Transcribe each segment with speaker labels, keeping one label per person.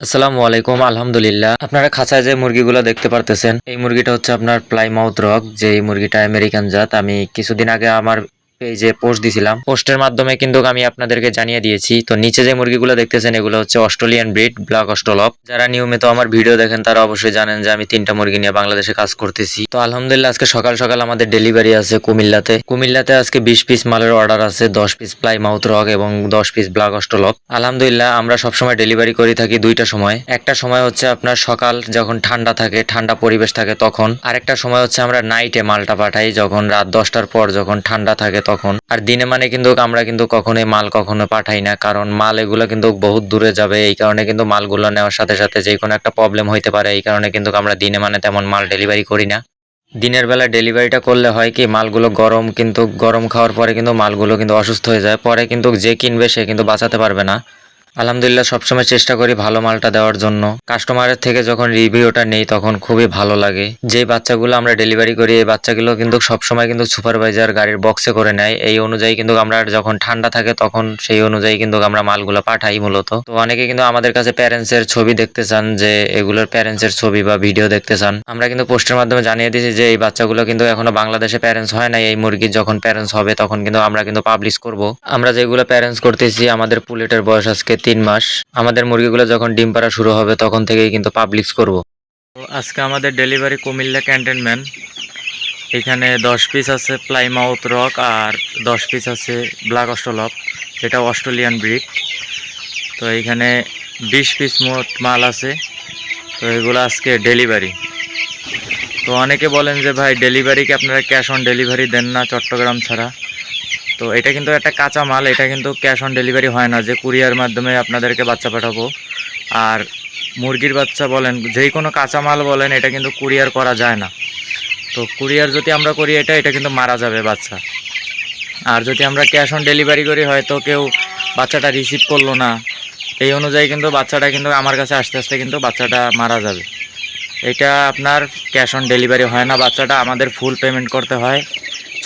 Speaker 1: আসসালামু আলাইকুম, আলহামদুলিল্লাহ। আপনারা খাঁচায় যে মুরগিগুলো দেখতে পারতেছেন, এই মুরগিটা হচ্ছে আপনার প্লাইমাউথ রক যে মুরগিটা আমেরিকান জাত। আমি কিছুদিন আগে আমার পেজে পোস্ট দিছিলাম পোস্টের মাধ্যমে কিন্তু আমি আপনাদেরকে জানিয়ে দিয়েছি। তো নিচে যে মুরগিগুলো দেখতেছেন, এগুলো হচ্ছে অস্ট্রেলিয়ান ব্রিড ব্ল্যাক অস্ট্রলপ। যারা নিয়মিত আমার ভিডিও দেখেন, তারা অবশ্যই জানেন যে আমি তিনটা মুরগি নিয়ে বাংলাদেশে কাজ করতেছি। তো আলহামদুলিল্লাহ, আজকে সকাল সকাল আমাদের ডেলিভারি আছে কুমিল্লাতে। কুমিল্লাতে আজকে বিশ পিস মালের অর্ডার আছে, দশ পিস প্লাই মাউথ রক এবং দশ পিস ব্ল্যাক অস্ট্রলপ। আলহামদুলিল্লাহ, আমরা সবসময় ডেলিভারি করে থাকি দুইটা সময়। একটা সময় হচ্ছে আপনার সকাল যখন ঠান্ডা থাকে, ঠান্ডা পরিবেশ থাকে তখন। আরেকটা সময় হচ্ছে আমরা নাইটে মালটা পাঠাই, যখন রাত দশটার পর যখন ঠান্ডা থাকে তখন। আর দিনে মানে কিন্তু আমরা কিন্তু কখনোই মাল কখনো পাঠাই না, কারণ মাল এগুলো কিন্তু বহুত দূরে যাবে। এই কারণে কিন্তু মালগুলো নেওয়ার সাথে সাথে যে কোনো একটা প্রবলেম হইতে পারে। এই কারণে কিন্তু আমরা দিনে মানে তেমন মাল ডেলিভারি করি না। দিনের বেলা ডেলিভারিটা করলে হয় কি, মালগুলো গরম কিন্তু, গরম খাওয়ার পরে কিন্তু মালগুলো কিন্তু অসুস্থ হয়ে যায়। পরে কিন্তু যে কিনবে সে কিন্তু বাঁচাতে পারবে না। আলহামদুলিল্লাহ সবসময় চেষ্টা করি ভালো মালটা দেওয়ার জন্য। কাস্টমারের থেকে যখন রিভিউটা নেই, তখন খুবই ভালো লাগে। যে বাচ্চাগুলো আমরা ডেলিভারি করি, এই বাচ্চাগুলো কিন্তু সবসময় কিন্তু সুপারভাইজার গাড়ির বক্সে করে নেয়। এই অনুযায়ী কিন্তু আমরা যখন ঠান্ডা থাকে, তখন সেই অনুযায়ী কিন্তু আমরা মালগুলো পাঠাই মূলত। তো অনেকে কিন্তু আমাদের কাছে প্যারেন্টস এর ছবি দেখতে চান, যে এগুলোর প্যারেন্টস এর ছবি বা ভিডিও দেখতে চান। আমরা কিন্তু পোস্টের মাধ্যমে জানিয়ে দিয়েছি যে, এই বাচ্চাগুলো কিন্তু এখনও বাংলাদেশে প্যারেন্টস হয় না এই মুরগির যখন প্যারেন্টস হবে, তখন কিন্তু আমরা কিন্তু পাবলিশ করব। আমরা যেগুলো প্যারেন্টস করতেছি, আমাদের পুলেটের বয়স আজকে তিন মাস। আমাদের মুরগিগুলো যখন ডিম পাড়া শুরু হবে, তখন থেকেই কিন্তু পাবলিশ করব। আজকে আমাদের ডেলিভারি কুমিল্লা ক্যান্টনমেন্ট এখানে দশ পিস আছে প্লাইমাউথ রক আর দশ পিস আছে ব্ল্যাক অস্ট্রলপ যেটা অস্ট্রেলিয়ান ব্রিড তো এইখানে বিশ পিস মোট মাল আছে। তো এগুলো আজকে ডেলিভারি তো অনেকে বলেন যে, ভাই ডেলিভারিকে আপনারা ক্যাশ অন ডেলিভারি দেন না চট্টগ্রাম ছাড়া? তো এটা কিন্তু একটা কাঁচা মাল, এটা কিন্তু ক্যাশ অন ডেলিভারি হয় না, যে কুরিয়ার মাধ্যমে আপনাদেরকে বাচ্চা পাঠাবো। আর মুরগির বাচ্চা বলেন, যেই কোনো কাঁচা মাল বলেন, এটা কিন্তু কুরিয়ার করা যায় না। তো কুরিয়ার যদি আমরা করি এটা এটা কিন্তু মারা যাবে বাচ্চা। আর যদি আমরা ক্যাশ অন ডেলিভারি করি, হয়তো কেউ বাচ্চাটা রিসিভ করল না। এই অনুযায়ী কিন্তু বাচ্চাটা কিন্তু আমার কাছে আস্তে আস্তে কিন্তু বাচ্চাটা মারা যাবে। এটা আপনার ক্যাশ অন ডেলিভারি হয় না, বাচ্চাটা আমাদের ফুল পেমেন্ট করতে হয়।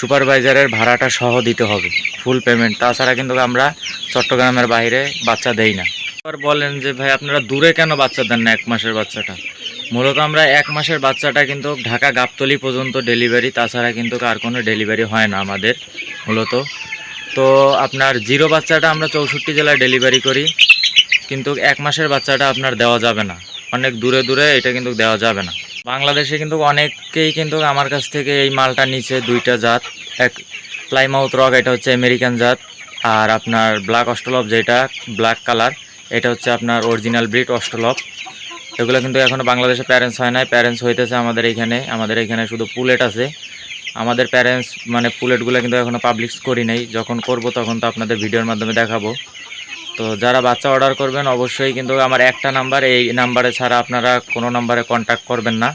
Speaker 1: সুপারভাইজারের ভাড়াটা সহ দিতে হবে ফুল পেমেন্ট তাছাড়া কিন্তু আমরা চট্টগ্রামের বাইরে বাচ্চা দেই না। এবার বলেন যে, ভাই, আপনারা দূরে কেন বাচ্চা দেন না এক মাসের বাচ্চাটা? মূলত আমরা এক মাসের বাচ্চাটা কিন্তু ঢাকা গাবতলি পর্যন্ত ডেলিভারি তাছাড়া কিন্তু আর কোনো ডেলিভারি হয় না আমাদের, মূলত। তো আপনার জিরো বাচ্চাটা আমরা চৌষট্টি জেলায় ডেলিভারি করি, কিন্তু এক মাসের বাচ্চাটা আপনার দেওয়া যাবে না। অনেক দূরে দূরে এটা কিন্তু দেওয়া যাবে না। বাংলাদেশে কিন্তু অনেকেই কিন্তু আমার কাছ থেকে এই মালটা নিচে দুইটা জাত। এক প্লাইমাউথ রক এটা হচ্ছে আমেরিকান জাত। আর আপনার ব্ল্যাক অস্ট্রলপ যেটা ব্ল্যাক কালার এটা হচ্ছে আপনার অরিজিনাল ব্রিড অস্ট্রলপ এগুলো কিন্তু এখনও বাংলাদেশে প্যারেন্টস হয় নাই। প্যারেন্টস হইতেছে আমাদের এইখানে আমাদের এখানে শুধু পুলেট আছে। আমাদের প্যারেন্টস মানে পুলেটগুলো কিন্তু এখনও পাবলিশ করি নাই। যখন করব তখন তো আপনাদের ভিডিওর মাধ্যমে দেখাবো। তো যারা বাচ্চা অর্ডার করবেন, অবশ্যই কিন্তু আমার একটা নাম্বার এই নাম্বারে ছাড়া আপনারা কোনো নাম্বারে কন্ট্যাক্ট করবেন না।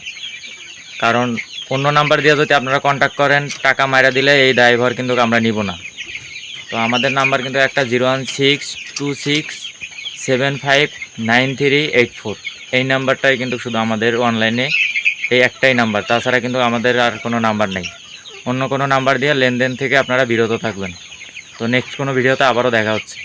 Speaker 1: কারণ অন্য নাম্বার দিয়ে যদি আপনারা কন্ট্যাক্ট করেন, টাকা মারা দিলে এই ড্রাইভার কিন্তু আমরা নিব না। তো আমাদের নাম্বার কিন্তু একটা zero one six two six seven five nine three eight four এই নাম্বারটাই কিন্তু শুধু আমাদের অনলাইনে এই একটাই নাম্বার তাছাড়া কিন্তু আমাদের আর কোনো নাম্বার নেই। অন্য কোনো নাম্বার দিয়ে লেনদেন থেকে আপনারা বিরত থাকবেন। তো নেক্সট কোনো ভিডিওতে আবারও দেখা হচ্ছে।